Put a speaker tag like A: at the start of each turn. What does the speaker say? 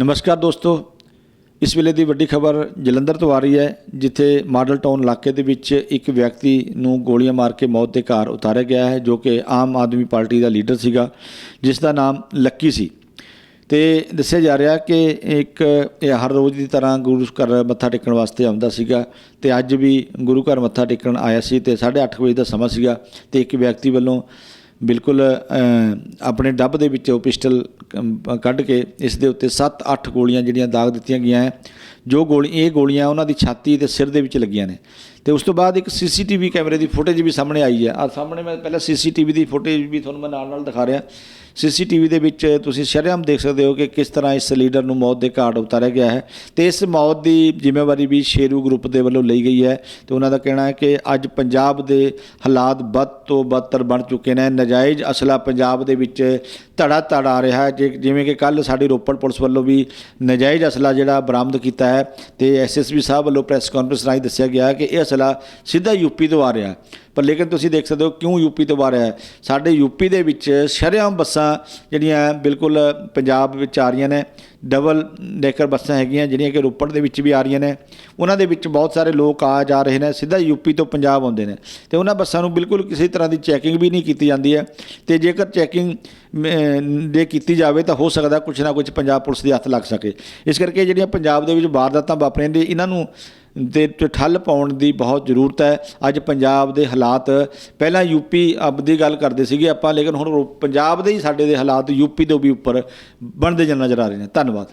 A: ਨਮਸਕਾਰ ਦੋਸਤੋ, ਇਸ ਵੇਲੇ ਦੀ ਵੱਡੀ ਖਬਰ ਜਲੰਧਰ ਤੋਂ ਆ ਰਹੀ ਹੈ, ਜਿੱਥੇ ਮਾਡਲ ਟਾਊਨ ਇਲਾਕੇ ਦੇ ਵਿੱਚ ਇੱਕ ਵਿਅਕਤੀ ਨੂੰ ਗੋਲੀਆਂ ਮਾਰ ਕੇ ਮੌਤ ਦੇ ਘਾਟ ਉਤਾਰਿਆ ਗਿਆ ਹੈ, ਜੋ ਕਿ ਆਮ ਆਦਮੀ ਪਾਰਟੀ ਦਾ ਲੀਡਰ ਸੀਗਾ, ਜਿਸ ਦਾ ਨਾਮ ਲੱਕੀ ਸੀ। ਤੇ ਦੱਸਿਆ ਜਾ ਰਿਹਾ ਕਿ ਇੱਕ, ਇਹ ਹਰ ਰੋਜ਼ ਦੀ ਤਰ੍ਹਾਂ ਗੁਰੂ ਘਰ ਮੱਥਾ ਟੇਕਣ ਵਾਸਤੇ ਆਉਂਦਾ ਸੀਗਾ ਤੇ ਅੱਜ ਵੀ ਗੁਰੂ ਘਰ ਮੱਥਾ ਟੇਕਣ ਆਇਆ ਸੀ ਤੇ 8:30 ਵਜੇ ਦਾ ਸਮਾਂ ਸੀਗਾ ਤੇ ਇੱਕ ਵਿਅਕਤੀ ਵੱਲੋਂ ਬਿਲਕੁਲ ਆਪਣੇ ਡੱਬ ਦੇ ਵਿੱਚੋਂ ਪਿਸਟਲ ਕੱਢ ਕੇ ਇਸ ਦੇ ਉੱਤੇ 7-8 ਗੋਲੀਆਂ ਜਿਹੜੀਆਂ ਦਾਗ ਦਿੱਤੀਆਂ ਗਈਆਂ ਹੈ, ਜੋ ਗੋਲੀ, ਇਹ ਗੋਲੀਆਂ ਉਹਨਾਂ ਦੀ ਛਾਤੀ ਤੇ ਸਿਰ ਦੇ ਵਿੱਚ ਲੱਗੀਆਂ ਨੇ। ਤੇ ਉਸ ਤੋਂ ਬਾਅਦ ਇੱਕ ਸੀਸੀਟੀਵੀ ਕੈਮਰੇ ਦੀ ਫੁਟੇਜ ਵੀ ਸਾਹਮਣੇ ਆਈ ਹੈ। ਆ ਸਾਹਮਣੇ ਮੈਂ ਪਹਿਲਾਂ ਸੀਸੀਟੀਵੀ ਦੀ ਫੁਟੇਜ ਵੀ ਤੁਹਾਨੂੰ ਮੈਂ ਨਾਲ ਨਾਲ ਦਿਖਾ ਰਿਹਾ। ਸੀਸੀਟੀਵੀ ਦੇ ਵਿੱਚ ਤੁਸੀਂ ਸ਼ਰੇਆਮ ਦੇਖ ਸਕਦੇ ਹੋ ਕਿ ਕਿਸ ਤਰ੍ਹਾਂ ਇਸ ਲੀਡਰ ਨੂੰ ਮੌਤ ਦੇ ਘਾਟ ਉਤਾਰਿਆ ਗਿਆ ਹੈ ਤੇ ਇਸ ਮੌਤ ਦੀ ਜ਼ਿੰਮੇਵਾਰੀ ਵੀ ਸ਼ੇਰੂ ਗਰੁੱਪ ਦੇ ਵੱਲੋਂ ਲਈ ਗਈ ਹੈ। ਤੇ ਉਹਨਾਂ ਦਾ ਕਹਿਣਾ ਹੈ ਕਿ ਅੱਜ ਪੰਜਾਬ ਦੇ ਹਾਲਾਤ ਬਦ ਤੋਂ ਬਦਤਰ ਬਣ ਚੁੱਕੇ ਨੇ। ਨਜਾਇਜ਼ ਅਸਲਾ ਪੰਜਾਬ ਦੇ ਵਿੱਚ ਧੜਾ ਧੜ ਆ ਰਿਹਾ ਹੈ। ਜਿਵੇਂ ਕਿ ਕੱਲ ਸਾਡੀ ਰੋਪੜ ਪੁਲਿਸ ਵੱਲੋਂ ਵੀ ਨਜਾਇਜ਼ ਅਸਲਾ ਜਿਹੜਾ ਬਰਾਮਦ ਕੀਤਾ ਹੈ ਤੇ ਐਸਐਸਪੀ ਸਾਹਿਬ ਵੱਲੋਂ ਪ੍ਰੈਸ ਕਾਨਫਰੰਸ ਰਾਹੀਂ ਦੱਸਿਆ ਗਿਆ ਕਿ ਇਹ ਅਸਲਾ ਸਿੱਧਾ ਯੂਪੀ ਤੋਂ ਆ ਰਿਹਾ। ਪਰ ਲੇਕਿਨ ਤੁਸੀਂ ਦੇਖ ਸਕਦੇ ਹੋ ਕਿਉਂ ਯੂਪੀ ਤੋਂ ਆ ਰਿਹਾ ਹੈ? ਸਾਡੇ ਯੂਪੀ ਦੇ ਵਿੱਚ ਸ਼ਰੇਆਮ ਬੱਸਾਂ ਜਿਹੜੀਆਂ ਬਿਲਕੁਲ ਪੰਜਾਬ ਵਿੱਚ ਆ ਰਹੀਆਂ ਨੇ, ਡਬਲ ਡੇਕਰ ਬੱਸਾਂ ਹੈਗੀਆਂ ਜਿਹੜੀਆਂ ਕਿ ਰੋਪੜ ਦੇ ਵਿੱਚ ਵੀ ਆ ਰਹੀਆਂ ਨੇ। ਉਹਨਾਂ ਦੇ ਵਿੱਚ ਬਹੁਤ ਸਾਰੇ ਲੋਕ ਆ ਜਾ ਰਹੇ ਨੇ, ਸਿੱਧਾ ਯੂਪੀ ਤੋਂ ਪੰਜਾਬ ਆਉਂਦੇ ਨੇ। ਤੇ ਉਹਨਾਂ ਬੱਸਾਂ ਨੂੰ ਬਿਲਕੁਲ ਕਿਸੇ ਤਰ੍ਹਾਂ ਦੀ ਚੈਕਿੰਗ ਵੀ ਨਹੀਂ ਕੀਤੀ ਜਾਂਦੀ ਹੈ। ਤੇ ਜੇਕਰ ਚੈਕਿੰਗ ਦੇ ਕੀਤੀ ਜਾਵੇ ਤਾਂ ਹੋ ਸਕਦਾ ਕੁਝ ਨਾ ਕੁਝ ਪੰਜਾਬ ਪੁਲਿਸ ਦੇ ਹੱਥ ਲੱਗ ਸਕੇ। ਇਸ ਕਰਕੇ ਜਿਹੜੀਆਂ ਪੰਜਾਬ ਦੇ ਵਿੱਚ ਵਾਰਦਾਤਾਂ ਵਾਪਰੀਆਂ ਨੇ, ਇਹਨਾਂ ਨੂੰ ਦੇ ਤੇ ਠੱਲ ਪਾਉਣ ਦੀ ਬਹੁਤ ਜ਼ਰੂਰਤ ਹੈ। ਅੱਜ ਪੰਜਾਬ ਦੇ ਹਾਲਾਤ, ਪਹਿਲਾਂ ਯੂਪੀ ਅਬ ਦੀ ਗੱਲ ਕਰਦੇ ਸੀਗੇ ਆਪਾਂ, ਲੇਕਿਨ ਹੁਣ ਰੋ- ਪੰਜਾਬ ਦੇ ਹੀ ਸਾਡੇ ਦੇ ਹਾਲਾਤ ਯੂਪੀ ਤੋਂ ਵੀ ਉੱਪਰ ਬਣਦੇ ਜਨ ਨਜ਼ਰ ਆ ਰਹੇ ਨੇ। ਧੰਨਵਾਦ।